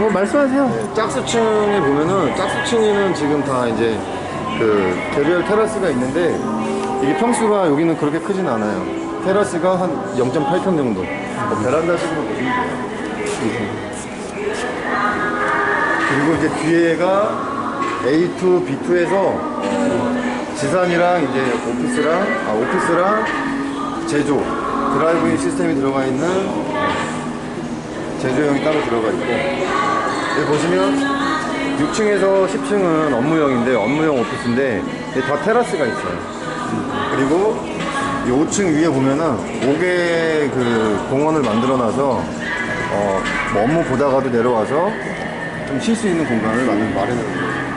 뭐 말씀하세요. 네, 짝수층에 보면은 짝수층에는 지금 다 이제 그 개별 테라스가 있는데 이게 평수가 여기는 그렇게 크진 않아요. 테라스가 한 0.8평 정도. 뭐 베란다식으로 보시면 돼요. 그리고 이제 뒤에가 A2, B2에서 지산이랑 이제 오피스랑 아 오피스랑 제조 드라이브인 시스템이 들어가 있는 제조형이 따로 들어가 있고 여기 보시면 6층에서 10층은 업무형인데 업무용 오피스인데 다 테라스가 있어요. 그리고 이 5층 위에 보면은 5개 그 공원을 만들어 놔서 어, 뭐 업무 보다가도 내려와서 좀 쉴 수 있는 공간을 마련- 마련해 놓은 거예요.